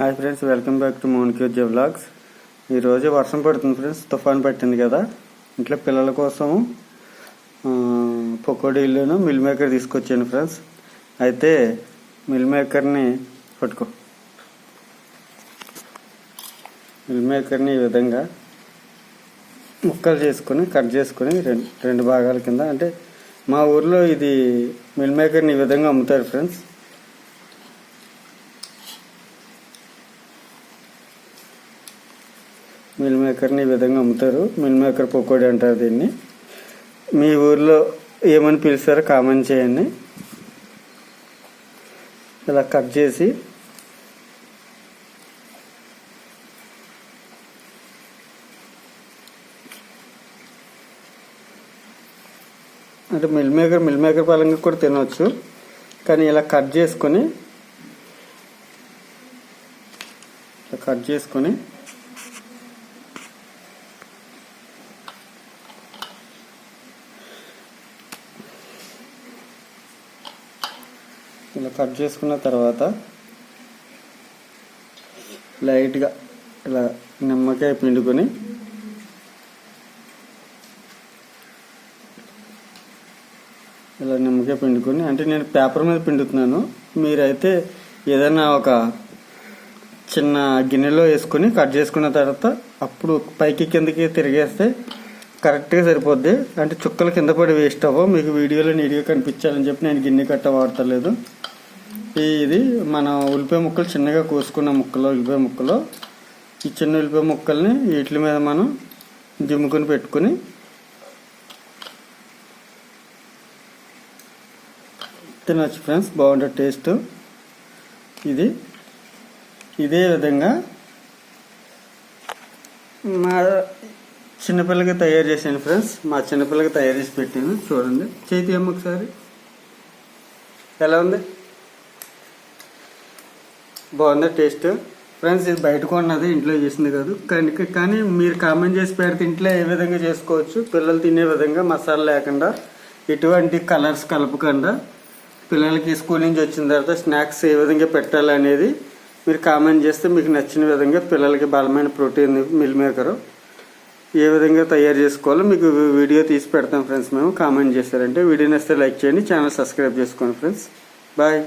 Hi friends welcome back to mon cuz vlogs ఈరోజు వర్షం పడుతుంది ఫ్రెండ్స్ తుఫాన్ పట్టింది కదా. ఇంట్లో పిల్లల కోసం ఆ, పకోడీలను మిల్ మేకర్ తీసుకొచ్చాను ఫ్రెండ్స్ అయితే మిల్ మేకర్ని పట్టుకో. మిల్ మేకర్ని ఈ విధంగా ముక్కలు చేసుకొని కట్ చేసుకొని రెండు రెండు భాగాల కింద అంటే మా ఊర్లో ఇది మిల్ మేకర్ని ఈ విధంగా అమ్ముతారు ఫ్రెండ్స్ మిల్ మేకర్ని ఈ విధంగా అమ్ముతారు. మిల్ మేకర్ పకోడీ అంటారు దీన్ని. మీ ఊర్లో ఏమని పిలుస్తారో కామెంట్ చేయండి. ఇలా కట్ చేసి అంటే మిల్ మేకర్ మిల్ మేకర్ పరంగా కూడా తినవచ్చు కానీ ఇలా కట్ చేసుకొని ఇలా కట్ చేసుకొని ఇలా కట్ చేసుకున్న తర్వాత లైట్గా ఇలా నిమ్మకాయ పిండుకొని ఇలా నిమ్మకాయ పిండుకొని అంటే నేను పేపర్ మీద పిండుతున్నాను. మీరైతే ఏదైనా ఒక చిన్న గిన్నెలో వేసుకొని కట్ చేసుకున్న తర్వాత అప్పుడు పైకి కిందకి తిరిగేస్తే కరెక్ట్గా సరిపోద్ది. అంటే చుక్కలు కింద పడి వేస్ట్ అవ్వవు. మీకు వీడియోలో నీట్గా కనిపించాలని చెప్పి నేను గిన్నె కట్ట వాడతలేదు. ఇది మన ఉల్లిపాయ ముక్కలు చిన్నగా కోసుకున్న ముక్కలు ఉల్లిపాయ ముక్కలు. ఈ చిన్న ఉల్లిపాయ ముక్కల్ని వీటి మీద మనం దిమ్ముకొని పెట్టుకొని తినచ్చు ఫ్రెండ్స్ బాగుంటుంది టేస్ట్. ఇది ఇదే విధంగా మా చిన్నపిల్లకి తయారు చేశాను ఫ్రెండ్స్. మా చిన్నపిల్లకి తయారు చేసి పెట్టాను. చూడండి. చేతి అమ్మ ఒకసారి. ఎలా ఉంది? బాగుందా టేస్ట్. ఫ్రెండ్స్ ఇది బయట కొన్నది ఇంట్లో చేసింది కాదు. కానీ కానీ మీరు కామెంట్ చేసి పెడితే ఇంట్లో ఏ విధంగా చేసుకోవచ్చు? పిల్లలు తినే విధంగా మసాలా లేకుండా ఎటువంటి కలర్స్ కలపకుండా పిల్లలకి స్కూల్ నుంచి వచ్చిన తర్వాత స్నాక్స్ ఏ విధంగా పెట్టాలనేది మీరు కామెంట్ చేస్తే మీకు నచ్చిన విధంగా పిల్లలకి బలమైన ప్రోటీన్ మిల్ మేకరు ఏ విధంగా తయారు చేసుకోవాలో మీకు వీడియో తీసి పెడతాం ఫ్రెండ్స్ మేము. కామెంట్ చేశారంటే వీడియో నచ్చితే లైక్ చేయండి ఛానల్ సబ్స్క్రైబ్ చేసుకోండి ఫ్రెండ్స్. బాయ్.